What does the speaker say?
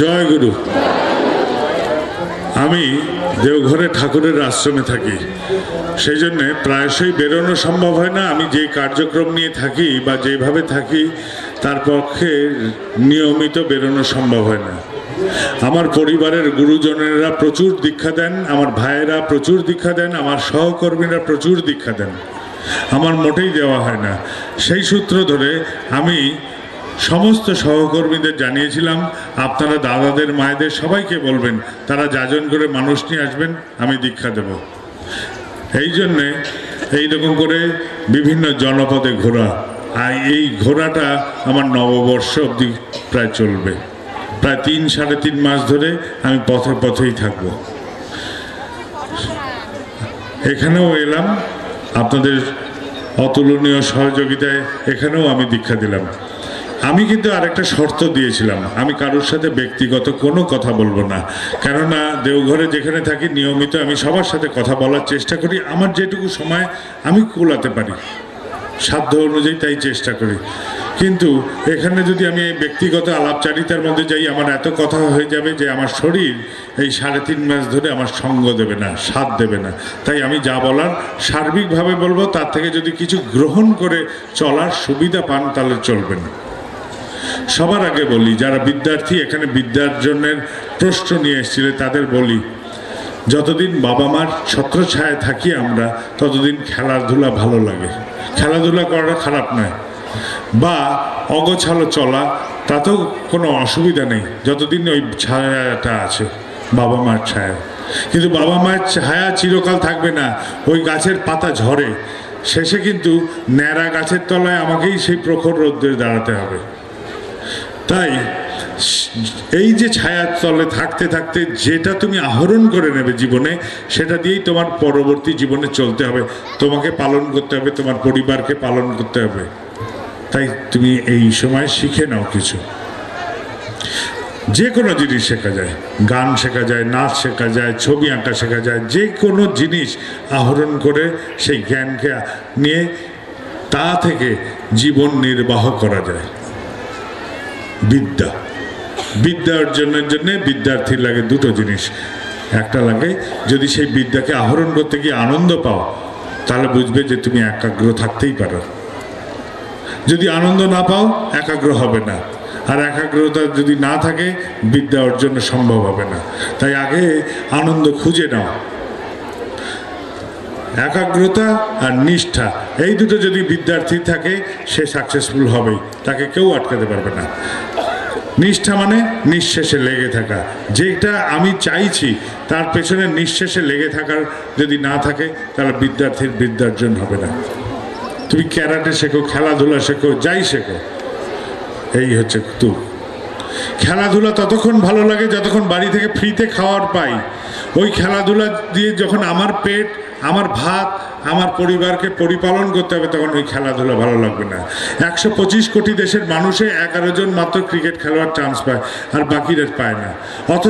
জয় গুরু। আমি দেওঘরে ঠাকুরের আশ্রমে থাকি। সেই জন্যে প্রায়শই বেরোনো সম্ভব হয় না। আমি যে কার্যক্রম নিয়ে থাকি বা যেভাবে থাকি, তার পক্ষে নিয়মিত বেরোনো সম্ভব হয় না। আমার পরিবারের গুরুজনেরা প্রচুর দীক্ষা দেন, আমার ভাইয়েরা প্রচুর দীক্ষা দেন, আমার সহকর্মীরা প্রচুর দীক্ষা দেন। আমার মোটেই দেওয়া হয় না। সেই সূত্র ধরে আমি সমস্ত সহকর্মীদের জানিয়েছিলাম, আপনারা দাদাদের, মায়েদের সবাইকে বলবেন, তারা যাজন করে মানুষ নিয়ে আসবেন, আমি দীক্ষা দেব। এই জন্যে এইরকম করে বিভিন্ন জনপদে ঘোরা, আর এই ঘোরাটা আমার নববর্ষ অবধি প্রায় চলবে। প্রায় তিন, সাড়ে তিন মাস ধরে আমি পথে পথেই থাকব। এখানেও এলাম, আপনাদের অতুলনীয় সহযোগিতায় এখানেও আমি দীক্ষা দিলাম। আমি কিন্তু আরেকটা শর্ত দিয়েছিলাম। আমি কারোর সাথে ব্যক্তিগত কোনো কথা বলব না। কেননা দেওঘরে যেখানে থাকি, নিয়মিত আমি সবার সাথে কথা বলার চেষ্টা করি। আমার যেটুকু সময় আমি কুলাতে পারি। সাধ্য অনুযায়ী তাই চেষ্টা করি। কিন্তু এখানে যদি আমি এই ব্যক্তিগত আলাপচারিতার মধ্যে যাই, আমার এত কথা হয়ে যাবে যে আমার শরীর এই সাড়ে তিন মাস ধরে আমার সঙ্গ দেবে না সাথ দেবে না। তাই আমি যা বলার সার্বিকভাবে বলব, তার থেকে যদি কিছু গ্রহণ করে চলার সুবিধা পান, তাহলে চলবেন সবার আগে বলি, যারা বিদ্যার্থী, এখানে বিদ্যার্জনের প্রশ্ন নিয়ে এসেছিলে, তাদের বলি, যতদিন বাবা মার ছত্রছায়ায় থাকি আমরা, ততদিন খেলাধুলা ভালো লাগে। খেলাধুলা করাটা খারাপ নয়। বা অগোছালো চলা, তাতেও কোনো অসুবিধা নেই, যতদিন ওই ছায়াটা আছে বাবা মার ছায়া। কিন্তু বাবা মায়ের ছায়া চিরকাল থাকবে না, ওই গাছের পাতা ঝরে। শেষে কিন্তু ন্যাড়া গাছের তলায় আমাকেই সেই প্রখর রোদ্রে দাঁড়াতে হবে। তাই এই যে ছায়ার তলে থাকতে থাকতে যেটা তুমি আহরণ করে নেবে জীবনে, সেটা দিয়েই তোমার পরবর্তী জীবনে চলতে হবে। তোমাকে পালন করতে হবে, তোমার পরিবারকে পালন করতে হবে। তাই তুমি এই সময় শিখে নাও কিছু। যে কোনো জিনিস শেখা যায়। গান শেখা যায়, নাচ শেখা যায়, ছবি আঁকা শেখা যায়, যে কোনো জিনিস আহরণ করে সেই জ্ঞানকে নিয়ে তা থেকে জীবন নির্বাহ করা যায়। বিদ্যা। বিদ্যা অর্জনের জন্যে বিদ্যার্থীর লাগে দুটো জিনিস। একটা লাগে, যদি সেই বিদ্যাকে আহরণ করতে গিয়ে আনন্দ পাও, তাহলে বুঝবে যে তুমি একাগ্র থাকতেই পারো। যদি আনন্দ না পাও, একাগ্র হবে না। আর একাগ্রতা যদি না থাকে, বিদ্যা অর্জন সম্ভব হবে না। তাই আগে আনন্দ খুঁজে নাও। একাগ্রতা আর নিষ্ঠা, এই দুটো যদি বিদ্যার্থী থাকে, সে সাকসেসফুল হবেই। তাকে কেউ আটকাতে পারবে না। নিষ্ঠা মানে নিঃশেষে লেগে থাকা। যেটা আমি চাইছি, তার পেছনে নিঃশেষে লেগে থাকার যদি না থাকে, তাহলে বিদ্যার্থীর বিদ্যার্জন হবে না। তুমি ক্যারাটে শেখো, খেলাধুলা শেখো, যাই শেখো। এই হচ্ছে তু খেলাধুলা ততক্ষণ ভালো লাগে যতক্ষণ বাড়ি থেকে ফ্রিতে খাওয়ার পাই। ওই খেলাধুলা দিয়ে যখন আমার পেট আমার ভাত আমার পরিবারকে পরিপালন করতে হবে, তখন ওই খেলাধুলা ভালো লাগবে না। একশো পঁচিশ কোটি দেশের মানুষে এগারো জন মাত্র ক্রিকেট খেলোয়াড় চান্স পায়, আর বাকিরা পায় না। অথচ